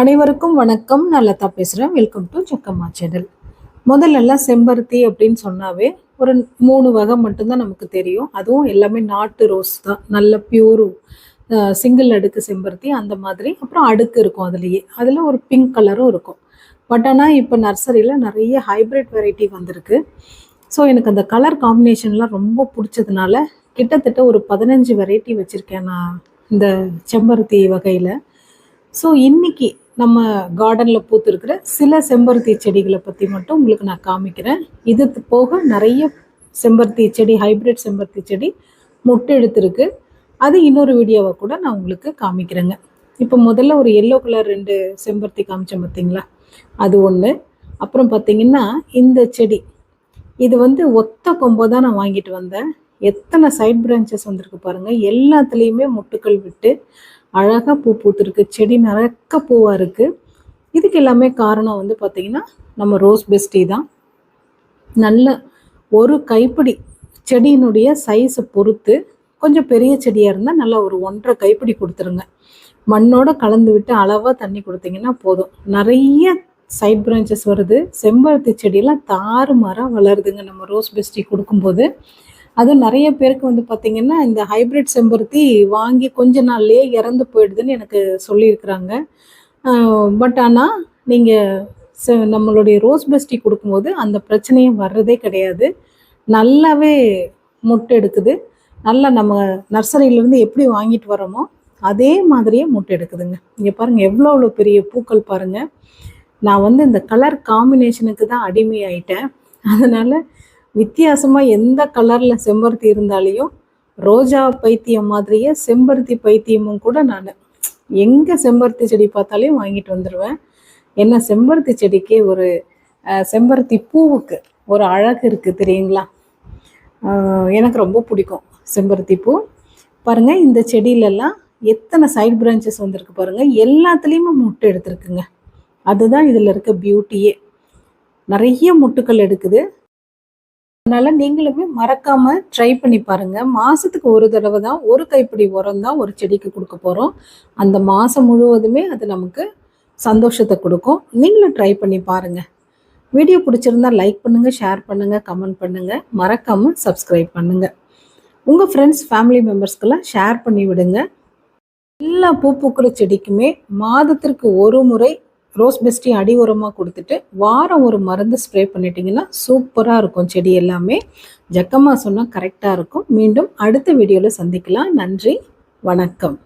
அனைவருக்கும் வணக்கம். நான் லதா பேசுகிறேன் வெல்கம் டு சக்கம்மா சேனல் முதல்லலாம் செம்பருத்தி அப்படின்னு சொன்னாவே ஒரு மூணு வகை மட்டும்தான் நமக்கு தெரியும். அதுவும் எல்லாமே நாட்டு ரோஸ் தான். நல்ல பியூர் சிங்கிள் அடுக்கு செம்பருத்தி அந்த மாதிரி. அப்புறம் அடுக்கு இருக்கும் அதுலேயே. அதில் ஒரு பிங்க் கலரும் இருக்கும். பட் ஆனால் இப்போ நர்சரியில் நிறைய ஹைப்ரிட் வெரைட்டி வந்திருக்கு. ஸோ எனக்கு அந்த கலர் காம்பினேஷன்லாம் ரொம்ப பிடிச்சதுனால கிட்டத்தட்ட ஒரு பதினஞ்சு வெரைட்டி வச்சுருக்கேன் நான் இந்த செம்பருத்தி வகையில். ஸோ இன்னைக்கு நம்ம கார்டனில் பூத்துருக்கிற சில செம்பருத்தி செடிகளை பற்றி மட்டும் உங்களுக்கு நான் காமிக்கிறேன். இது போக நிறைய செம்பருத்தி செடி ஹைப்ரிட் செம்பருத்தி செடி முட்டை எடுத்திருக்கு. அது இன்னொரு வீடியோவை கூட நான் உங்களுக்கு காமிக்கிறேங்க. இப்போ முதல்ல ஒரு எல்லோ கலர் ரெண்டு செம்பருத்தி காமிச்சேன் பார்த்தீங்களா அது ஒன்று அப்புறம் பார்த்தீங்கன்னா இந்த செடி. இது வந்து ஒத்த கொம்பை தான் நான் வாங்கிட்டு வந்தேன். எத்தனை சைட் பிரான்ச்சஸ் வந்திருக்கு பாருங்கள் எல்லாத்துலேயுமே முட்டுக்கள் விட்டு அழகாக பூ பூத்துருக்கு. செடி நிறைக்க பூவாக இருக்குது இதுக்கு எல்லாமே காரணம் வந்து பார்த்திங்கன்னா நம்ம ரோஸ் பெஸ்டி தான். நல்ல ஒரு கைப்பிடி செடியினுடைய சைஸை பொறுத்து கொஞ்சம் பெரிய செடியாக இருந்தால் நல்லா ஒரு ஒன்றரை கைப்பிடி கொடுத்துருங்க. மண்ணோட கலந்து விட்டு அளவாக தண்ணி கொடுத்தீங்கன்னா போதும். நிறைய சைட் பிரான்ச்சஸ் வருது. செம்பருத்தி செடியெல்லாம் தாறு மரம் வளருதுங்க. நம்ம ரோஸ் பெஸ்டி கொடுக்கும்போது அதுவும் நிறைய பேருக்கு வந்து பார்த்திங்கன்னா இந்த ஹைப்ரிட் செம்பருத்தி வாங்கி கொஞ்ச நாள்லேயே இறந்து போயிடுதுன்னு எனக்கு சொல்லியிருக்கிறாங்க. பட் ஆனால் நீங்கள் நம்மளுடைய ரோஸ் பெஸ்டி கொடுக்கும்போது அந்த பிரச்சனையும் வர்றதே கிடையாது. நல்லாவே முட்டை எடுக்குது. நல்லா நம்ம நர்சரியிலேருந்து எப்படி வாங்கிட்டு வரோமோ அதே மாதிரியே முட்டை எடுக்குதுங்க. இங்கே பாருங்கள் எவ்வளோ எவ்வளோ பெரிய பூக்கள் பாருங்கள் நான் வந்து இந்த கலர் காம்பினேஷனுக்கு தான் அடிமையாயிட்டேன். அதனால் வித்தியாசமாக எந்த கலரில் செம்பருத்தி இருந்தாலையும் ரோஜா பைத்தியம் மாதிரியே செம்பருத்தி பைத்தியமும் கூட நான் எங்கே செம்பருத்தி செடி பார்த்தாலையும் வாங்கிட்டு வந்துடுவேன் என்ன செம்பருத்தி செடிக்கே ஒரு செம்பருத்தி பூவுக்கு ஒரு அழகு இருக்குது தெரியுங்களா? எனக்கு ரொம்ப பிடிக்கும் செம்பருத்தி பூ. பாருங்கள் இந்த செடியிலெல்லாம் எத்தனை சைட் பிரான்ச்சஸ் வந்திருக்கு பாருங்கள் எல்லாத்துலேயுமே முட்டை எடுத்துருக்குங்க. அதுதான் இதில் இருக்க பியூட்டியே நிறைய முட்டுக்கள் எடுக்குது. அதனால நீங்களுமே மறக்காமல் ட்ரை பண்ணி பாருங்கள் மாதத்துக்கு ஒரு தடவை தான் ஒரு கைப்பிடி உரம் தான் ஒரு செடிக்கு கொடுக்க போகிறோம் அந்த மாதம் முழுவதுமே அது நமக்கு சந்தோஷத்தை கொடுக்கும். நீங்களும் ட்ரை பண்ணி பாருங்க. வீடியோ பிடிச்சிருந்தா லைக் பண்ணுங்கள் ஷேர் பண்ணுங்கள் கமெண்ட் பண்ணுங்கள் மறக்காமல் சப்ஸ்கிரைப் பண்ணுங்கள் உங்கள் ஃப்ரெண்ட்ஸ் ஃபேமிலி மெம்பர்ஸ்க்கெல்லாம் ஷேர் பண்ணி விடுங்க. எல்லா பூ பூக்கிற செடிக்குமே மாதத்திற்கு ஒரு முறை ரோஸ் பெஸ்டி அடி உரமாக கொடுத்துட்டு வாரம் ஒரு மருந்து ஸ்ப்ரே பண்ணிட்டீங்கன்னா சூப்பராக இருக்கும் செடி எல்லாமே. ஜக்கமாக சொன்னால் கரெக்டாக இருக்கும். மீண்டும் அடுத்த வீடியோவில் சந்திக்கலாம். நன்றி. வணக்கம்.